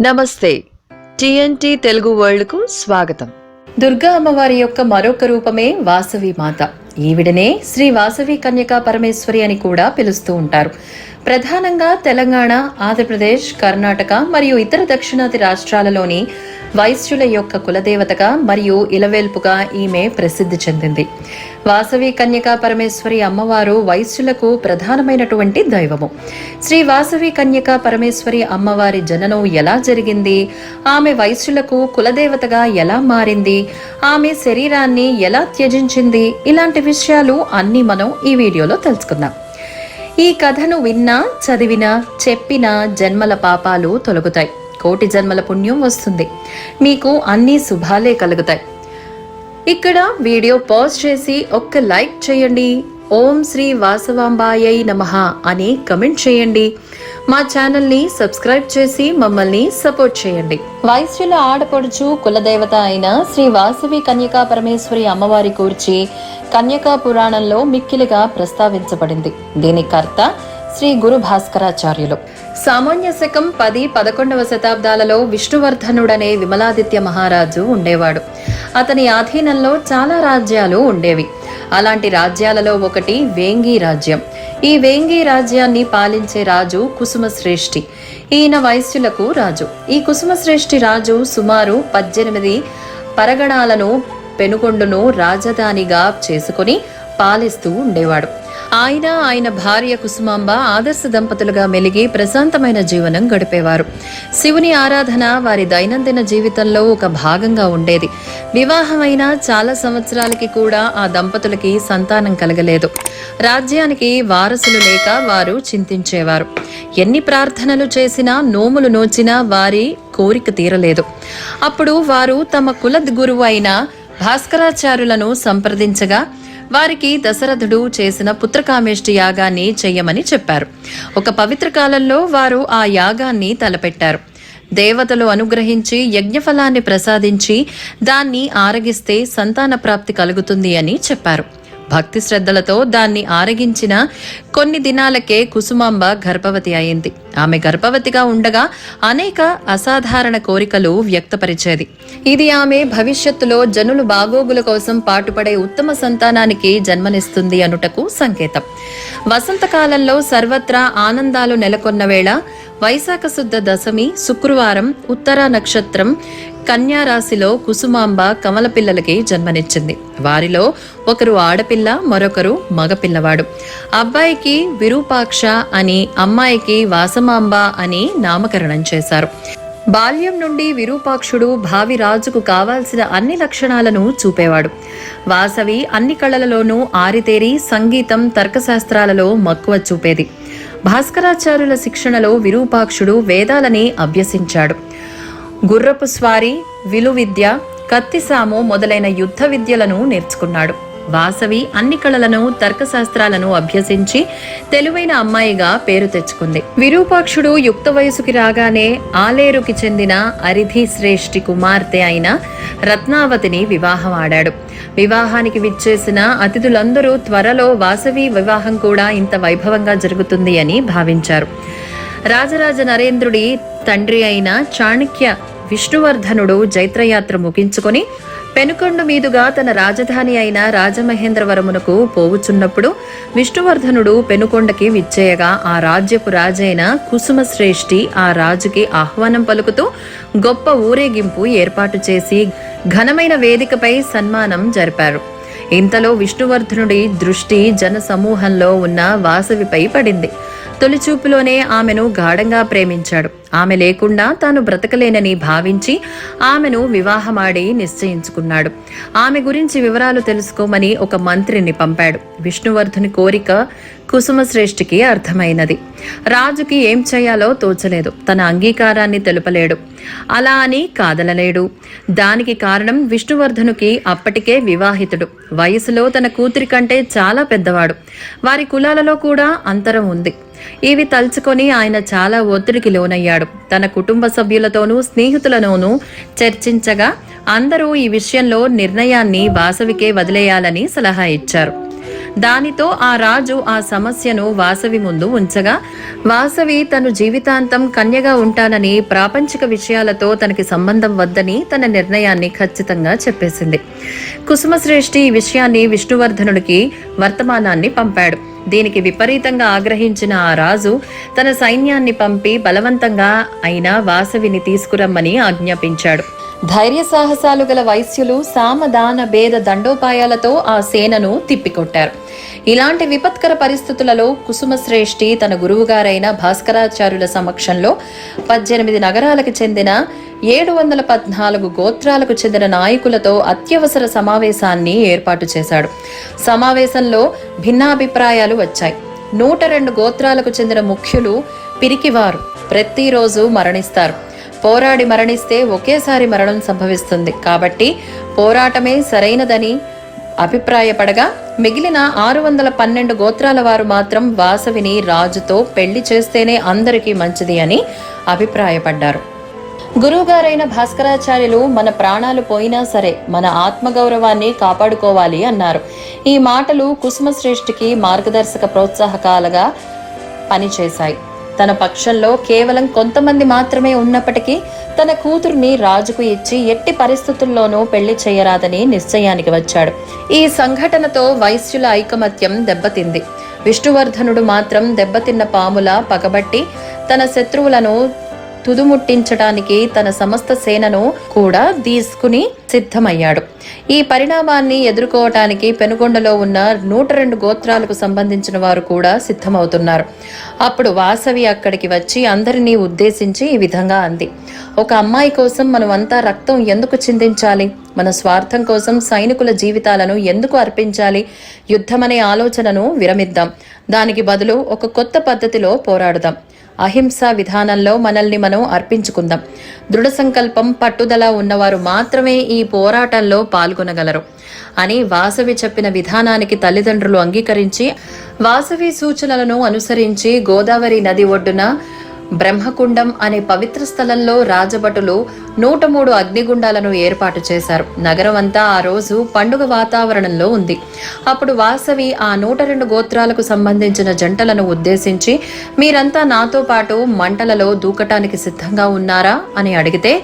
నమస్తే. టిఎన్టీ తెలుగు వరల్డ్కు స్వాగతం. దుర్గా అమ్మవారి యొక్క మరొక రూపమే వాసవి మాత. ఈవిడనే శ్రీ వాసవి కన్యకా పరమేశ్వరి అని కూడా పిలుస్తూ ఉంటారు. ప్రధానంగా తెలంగాణ ఆంధ్రప్రదేశ్ కర్ణాటక మరియు ఇతర దక్షిణాది రాష్ట్రాలలోని వైశ్యుల యొక్క కులదేవతగా మరియు ఇలవేల్పుగా ఈమె ప్రసిద్ధి చెందింది. వాసవి కన్యకా పరమేశ్వరి అమ్మవారు వైశ్యులకు ప్రధానమైనటువంటి దైవము. శ్రీ వాసవి కన్యకా పరమేశ్వరి అమ్మవారి జననం ఎలా జరిగింది? ఆమె వైశ్యులకు కులదేవతగా ఎలా మారింది? ఆమె శరీరాన్ని ఎలా త్యజించింది? ఇలాంటి విషయాలు అన్ని మనం ఈ వీడియోలో తెలుసుకుందాం. ఈ కథను విన్నా చదివినా చెప్పినా జన్మల పాపాలు తొలగుతాయి. కోటి జన్మల పుణ్యం వస్తుంది. మీకు అన్ని శుభాలే కలుగుతాయి. ఇక్కడ వీడియో పాజ్ చేసి ఒక్క లైక్ చేయండి. ఓం శ్రీ వాసవాంబాయై నమః అని కమెంట్ చేయండి. మా ఛానల్ని సబ్స్క్రైబ్ చేసి మమ్మల్ని సపోర్ట్ చేయండి. వైశ్యుల ఆడపడుచు కులదేవత అయిన శ్రీ వాసవి కన్యకా పరమేశ్వరి అమ్మవారి కూర్చి కన్యకా పురాణంలో మిక్కిలిగా ప్రస్తావించబడింది. దీని కర్త శ్రీ గురు భాస్కరాచార్యులు. సామాన్య శకం పది పదకొండవ శతాబ్దాలలో విష్ణువర్ధనుడనే విమలాదిత్య మహారాజు ఉండేవాడు. అతని ఆధీనంలో చాలా రాజ్యాలు ఉండేవి. అలాంటి రాజ్యాలలో ఒకటి వేంగి రాజ్యం. ఈ వేంగి రాజ్యాన్ని పాలించే రాజు కుసుమశ్రేష్ఠి. ఈయన వైశ్యులకు రాజు. ఈ కుసుమశ్రేష్ఠి రాజు సుమారు పద్దెనిమిది పరగణాలను పెనుకొండును రాజధానిగా చేసుకుని పాలిస్తూ ఉండేవాడు. ఆయన ఆయన భార్య కుసుమాంబ ఆదర్శ దంపతులుగా మెలిగి ప్రశాంతమైన జీవనం గడిపేవారు. శివుని ఆరాధన వారి దైనందిన జీవితంలో ఒక భాగంగా ఉండేది. వివాహమైన చాలా సంవత్సరాలకి కూడా ఆ దంపతులకి సంతానం కలగలేదు. రాజ్యానికి వారసులు లేక వారు చింతించేవారు. ఎన్ని ప్రార్థనలు చేసినా నోములు నోచినా వారి కోరిక తీరలేదు. అప్పుడు వారు తమ కుల గురువు అయిన భాస్కరాచార్యులను సంప్రదించగా వారికి దశరథుడు చేసిన పుత్రకామేష్టి యాగాన్ని చెయ్యమని చెప్పారు. ఒక పవిత్ర కాలంలో వారు ఆ యాగాన్ని తలపెట్టారు. దేవతలు అనుగ్రహించి యజ్ఞఫలాన్ని ప్రసాదించి దాన్ని ఆరగిస్తే సంతాన ప్రాప్తి కలుగుతుంది అని చెప్పారు. భక్తి శ్రద్ధలతో దాన్ని ఆరగించిన కొన్ని దినాలకే కుసుమాంబ గర్భవతి అయింది. ఆమె గర్భవతిగా ఉండగా అనేక అసాధారణ కోరికలు వ్యక్తపరిచేది. ఇది ఆమె భవిష్యత్తులో జనులు బాగోగుల కోసం పాటుపడే ఉత్తమ సంతానానికి జన్మనిస్తుంది అనుటకు సంకేతం. వసంతకాలంలో సర్వత్రా ఆనందాలు నెలకొన్న వేళ వైశాఖ శుద్ధ దశమి శుక్రవారం ఉత్తర నక్షత్రం కన్యారాశిలో కుసుమాంబ కమల పిల్లలకి జన్మనిచ్చింది. వారిలో ఒకరు ఆడపిల్ల మరొకరు మగపిల్లవాడు. అబ్బాయికి విరూపాక్ష అని అమ్మాయికి వాసమాంబ అని నామకరణం చేశారు. బాల్యం నుండి విరూపాక్షుడు భావి రాజుకు కావాల్సిన అన్ని లక్షణాలను చూపేవాడు. వాసవి అన్ని కళలలోనూ ఆరితేరి సంగీతం తర్కశాస్త్రాలలో మక్కువ చూపేది. భాస్కరాచార్యుల శిక్షణలో విరూపాక్షుడు వేదాలని అభ్యసించాడు. గుర్రపు స్వారీ విలువిద్య కత్తిసాము మొదలైన యుద్ధ విద్యలను నేర్చుకున్నాడు. వాసవి అన్ని కళలను తర్కశాస్త్రాలను అభ్యసించి తెలివైన అమ్మాయిగా పేరు తెచ్చుకుంది. విరూపాక్షుడు యుక్త వయసుకి రాగానే ఆలేరుకి చెందిన అరిధి శ్రేష్ఠి కుమార్తె అయిన రత్నావతిని వివాహం ఆడాడు వివాహానికి విచ్చేసిన అతిథులందరూ త్వరలో వాసవి వివాహం కూడా ఇంత వైభవంగా జరుగుతుంది అని భావించారు. రాజరాజ నరేంద్రుడి తండ్రి అయిన చాణక్య విష్ణువర్ధనుడు జైత్రయాత్ర ముగించుకొని పెనుకొండ మీదుగా తన రాజధాని అయిన రాజమహేంద్రవరమునకు పోవుచున్నప్పుడు విష్ణువర్ధనుడు పెనుకొండకి విచ్చేయగా ఆ రాజ్యపు రాజైన కుసుమశ్రేష్ఠి ఆ రాజుకి ఆహ్వానం పలుకుతూ గొప్ప ఊరేగింపు ఏర్పాటు చేసి ఘనమైన వేదికపై సన్మానం జరిపారు. ఇంతలో విష్ణువర్ధనుడి దృష్టి జన సమూహంలో ఉన్న వాసవిపై పడింది. తొలిచూపులోనే ఆమెను గాఢంగా ప్రేమించాడు. ఆమె లేకుండా తాను బ్రతకలేనని భావించి ఆమెను వివాహమాడి నిశ్చయించుకున్నాడు. ఆమె గురించి వివరాలు తెలుసుకోమని ఒక మంత్రిని పంపాడు. విష్ణువర్ధుని కోరిక కుసుమశ్రేష్ఠికి అర్థమైనది. రాజుకి ఏం చేయాలో తోచలేదు. తన అంగీకారాన్ని తెలుపలేడు. అలా అని కాదలలేడు దానికి కారణం విష్ణువర్ధనుకి అప్పటికే వివాహితుడు. వయసులో తన కూతురి కంటే చాలా పెద్దవాడు. వారి కులాలలో కూడా అంతరం ఉంది. ఇవి తలుచుకొని ఆయన చాలా ఒత్తిడికి లోనయ్యాడు. తన కుటుంబ సభ్యులతోనూ స్నేహితులతోనూ చర్చించగా అందరూ ఈ విషయంలో నిర్ణయాన్ని వాసవికే వదిలేయాలని సలహా ఇచ్చారు. దానితో ఆ రాజు ఆ సమస్యను వాసవి ముందు ఉంచగా వాసవి తను జీవితాంతం కన్యగా ఉంటానని ప్రాపంచిక విషయాలతో తనకి సంబంధం వద్దని తన నిర్ణయాన్ని ఖచ్చితంగా చెప్పేసింది. కుసుమశ్రేష్ఠి ఈ విషయాన్ని విష్ణువర్ధనుడికి వర్తమానాన్ని పంపాడు. దీనికి విపరీతంగా ఆగ్రహించిన ఆ రాజు తన సైన్యాన్ని పంపి బలవంతంగా అయినా వాసవిని తీసుకురమ్మని ఆజ్ఞాపించాడు. ధైర్య సాహసాలు గల వైశ్యులు సామదాన భేద దండోపాయాలతో ఆ సేనను తిప్పికొట్టారు. ఇలాంటి విపత్కర పరిస్థితులలో కుసుమశ్రేష్ఠి తన గురువుగారైన భాస్కరాచార్యుల సమక్షంలో పద్దెనిమిది నగరాలకు చెందిన ఏడు వందల పద్నాలుగు గోత్రాలకు చెందిన నాయకులతో అత్యవసర సమావేశాన్ని ఏర్పాటు చేశాడు. సమావేశంలో భిన్నాభిప్రాయాలు వచ్చాయి. నూట రెండు గోత్రాలకు చెందిన ముఖ్యులు పిరికివారు. ప్రతిరోజు మరణిస్తారు. పోరాడి మరణిస్తే ఒకేసారి మరణం సంభవిస్తుంది. కాబట్టి పోరాటమే సరైనదని అభిప్రాయపడగా మిగిలిన ఆరు వందల పన్నెండు గోత్రాల వారు మాత్రం వాసవిని రాజుతో పెళ్ళి చేస్తేనే అందరికీ మంచిది అని అభిప్రాయపడ్డారు. గురువుగారైన భాస్కరాచార్యులు మన ప్రాణాలు పోయినా సరే మన ఆత్మగౌరవాన్ని కాపాడుకోవాలి అన్నారు. ఈ మాటలు కుసుమశ్రేష్ఠికి మార్గదర్శక ప్రోత్సాహకాలుగా పనిచేశాయి. తన పక్షంలో కేవలం కొంతమంది మాత్రమే ఉన్నప్పటికీ తన కూతుర్ని రాజుకు ఇచ్చి ఎట్టి పరిస్థితుల్లోనూ పెళ్ళి చేయరాదని నిశ్చయానికి వచ్చాడు. ఈ సంఘటనతో వైశ్యుల ఐకమత్యం దెబ్బతింది. విష్ణువర్ధనుడు మాత్రం దెబ్బతిన్న పాముల పగబట్టి తన శత్రువులను తుదుముట్టించడానికి తన సమస్త సేనను కూడా తీసుకుని సిద్ధమయ్యాడు. ఈ పరిణామాన్ని ఎదుర్కోవటానికి పెనుగొండలో ఉన్న నూట రెండు గోత్రాలకు సంబంధించిన వారు కూడా సిద్ధమవుతున్నారు. అప్పుడు వాసవి అక్కడికి వచ్చి అందరినీ ఉద్దేశించి ఈ విధంగా అంది. ఒక అమ్మాయి కోసం మనం అంతా రక్తం ఎందుకు చిందించాలి? మన స్వార్థం కోసం సైనికుల జీవితాలను ఎందుకు అర్పించాలి? యుద్ధమనే ఆలోచనను విరమిద్దాం. దానికి బదులు ఒక కొత్త పద్ధతిలో పోరాడుదాం. అహింసా విధానంలో మనల్ని మనం అర్పించుకుందాం. దృఢ సంకల్పం పట్టుదల ఉన్నవారు మాత్రమే ఈ పోరాటంలో పాల్గొనగలరు. అని వాసవి చెప్పిన విధానానికి తల్లిదండ్రులు అంగీకరించి వాసవి సూచనలను అనుసరించి గోదావరి నది ఒడ్డున బ్రహ్మకుండం అనే పవిత్ర స్థలంలో రాజభటులు నూట మూడు అగ్నిగుండాలను ఏర్పాటు చేశారు. నగరం అంతా ఆ రోజు పండుగ వాతావరణంలో ఉంది. అప్పుడు వాసవి ఆ నూట రెండు గోత్రాలకు సంబంధించిన జంటలను ఉద్దేశించి మీరంతా నాతో పాటు మంటలలో దూకటానికి సిద్ధంగా ఉన్నారా? అని అడిగితే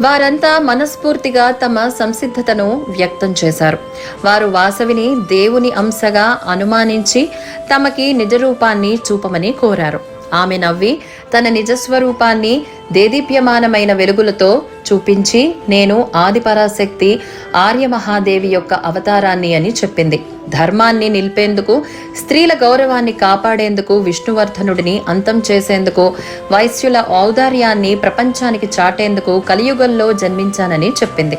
వారంతా మనస్ఫూర్తిగా తమ సంసిద్ధతను వ్యక్తం చేశారు. వారు వాసవిని దేవుని అంశగా అనుమానించి తమకి నిజరూపాన్ని చూపమని కోరారు. ఆమె నవ్వి తన నిజస్వరూపాన్ని దేదీప్యమానమైన వెలుగులతో చూపించి నేను ఆదిపరాశక్తి ఆర్యమహాదేవి యొక్క అవతారాన్ని అని చెప్పింది. ధర్మాన్ని నిలిపేందుకు స్త్రీల గౌరవాన్ని కాపాడేందుకు విష్ణువర్ధనుడిని అంతం చేసేందుకు వైశ్యుల ఔదార్యాన్ని ప్రపంచానికి చాటేందుకు కలియుగంలో జన్మించానని చెప్పింది.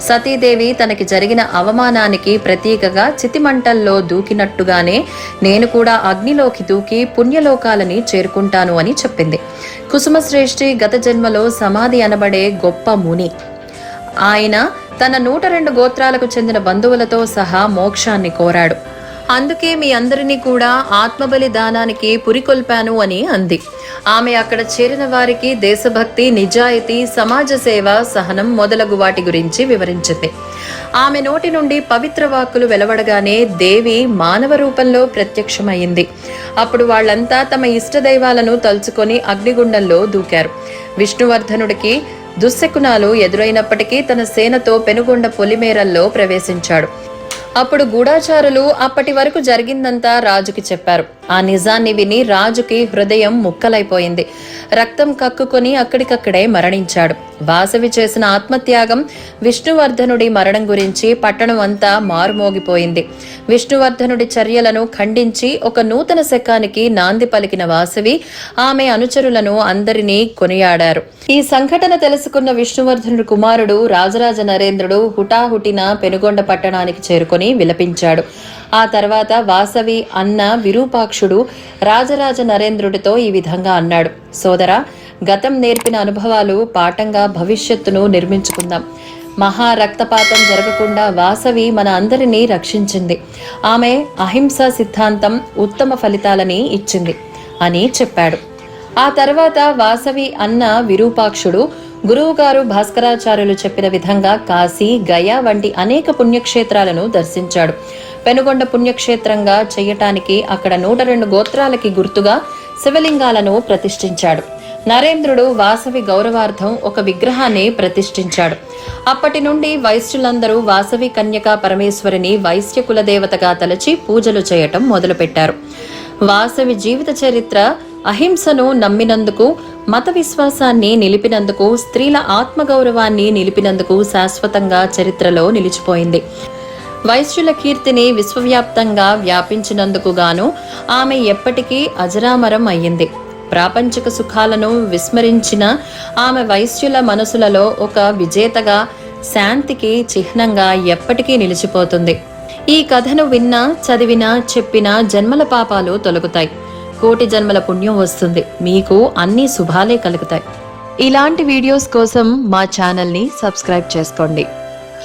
సతీదేవి తనకి జరిగిన అవమానానికి ప్రతీకగా చితిమంటల్లో దూకినట్టుగానే నేను కూడా అగ్నిలోకి దూకి పుణ్యలోకాలని చేరుకుంటాను అని చెప్పింది. చెప్పింది కుసుమశ్రేష్ఠి గత జన్మలో సమాధి అనబడే గొప్ప ముని. ఆయన తన నూట రెండు గోత్రాలకు చెందిన బంధువులతో సహా మోక్షాన్ని కోరాడు. అందుకే మీ అందరినీ కూడా ఆత్మబలి దానానికి పురికొల్పాను అని అంది. ఆమె అక్కడ చేరిన వారికి దేశభక్తి నిజాయితీ సమాజ సేవ సహనం మొదలగు వాటి గురించి వివరించింది. ఆమె నోటి నుండి పవిత్ర వాక్కులు వెలువడగానే దేవి మానవ రూపంలో ప్రత్యక్షమైంది అప్పుడు వాళ్ళంతా తమ ఇష్టదైవాలను తలుచుకొని అగ్నిగుండంలో దూకారు. విష్ణువర్ధనుడికి దుశ్శకునాలు ఎదురైనప్పటికీ తన సేనతో పెనుగొండ పొలిమేరల్లో ప్రవేశించాడు. అప్పుడు గూఢాచారులు అప్పటి వరకు జరిగిందంతా రాజుకి చెప్పారు. ఆ నిజాన్ని విని రాజుకి హృదయం ముక్కలైపోయింది. రక్తం కక్కుకొని అక్కడికక్కడే మరణించాడు. వాసవి చేసిన ఆత్మత్యాగం విష్ణువర్ధనుడి మరణం గురించి పట్టణం అంతా మారుమోగిపోయింది. విష్ణువర్ధనుడి చర్యలను ఖండించి ఒక నూతన శకానికి నాంది పలికిన వాసవి ఆమె అనుచరులను అందరినీ కొనియాడారు. ఈ సంఘటన తెలుసుకున్న విష్ణువర్ధనుడి కుమారుడు రాజరాజ నరేంద్రుడు హుటాహుటిన పెనుగొండ పట్టణానికి చేరుకొని విలపించాడు. ఆ తర్వాత వాసవి అన్న విరూపాక్షుడు రాజరాజ నరేంద్రుడితో ఈ విధంగా అన్నాడు. సోదరా గతం నేర్పిన అనుభవాలు పాఠంగా భవిష్యత్తును నిర్మించుకుందాం. మహా రక్తపాతం జరగకుండా వాసవి మన అందరినీ రక్షించింది. ఆమె అహింసా సిద్ధాంతం ఉత్తమ ఫలితాలని ఇచ్చింది అని చెప్పాడు. ఆ తర్వాత వాసవి అన్న విరూపాక్షుడు గురువుగారు భాస్కరాచార్యులు చెప్పిన విధంగా కాశీ గయా వంటి అనేక పుణ్యక్షేత్రాలను దర్శించాడు. పెనుగొండ పుణ్యక్షేత్రంగా చేయటానికి అక్కడ నూట రెండు గోత్రాలకి గుర్తుగా శివలింగాలను ప్రతిష్ఠించాడు. నరేంద్రుడు వాసవి గౌరవార్థం ఒక విగ్రహాన్ని ప్రతిష్ఠించాడు. అప్పటి నుండి వైశ్యులందరూ వాసవి కన్యకా పరమేశ్వరిని వైశ్య కులదేవతగా తలచి పూజలు చేయటం మొదలుపెట్టారు. వాసవి జీవిత చరిత్ర అహింసను నమ్మినందుకు మత విశ్వాసాన్ని నిలిపినందుకు స్త్రీల ఆత్మగౌరవాన్ని నిలిపినందుకు శాశ్వతంగా చరిత్రలో నిలిచిపోయింది. వైశ్యుల కీర్తిని విశ్వవ్యాప్తంగా వ్యాపించినందుకు గాను ఆమె ఎప్పటికీ అజరామరం అయ్యింది. ప్రాపంచిక సుఖాలను విస్మరించిన ఆమె వైశ్యుల మనసులలో ఒక విజేతగా శాంతికి చిహ్నంగా ఎప్పటికీ నిలిచిపోతుంది. ఈ కథను విన్నా చదివినా చెప్పినా జన్మల పాపాలు తొలగుతాయి. కోటి జన్మల పుణ్యం వస్తుంది. మీకు అన్ని శుభాలే కలుగుతాయి. ఇలాంటి వీడియోస్ కోసం మా ఛానల్ని సబ్స్క్రైబ్ చేసుకోండి.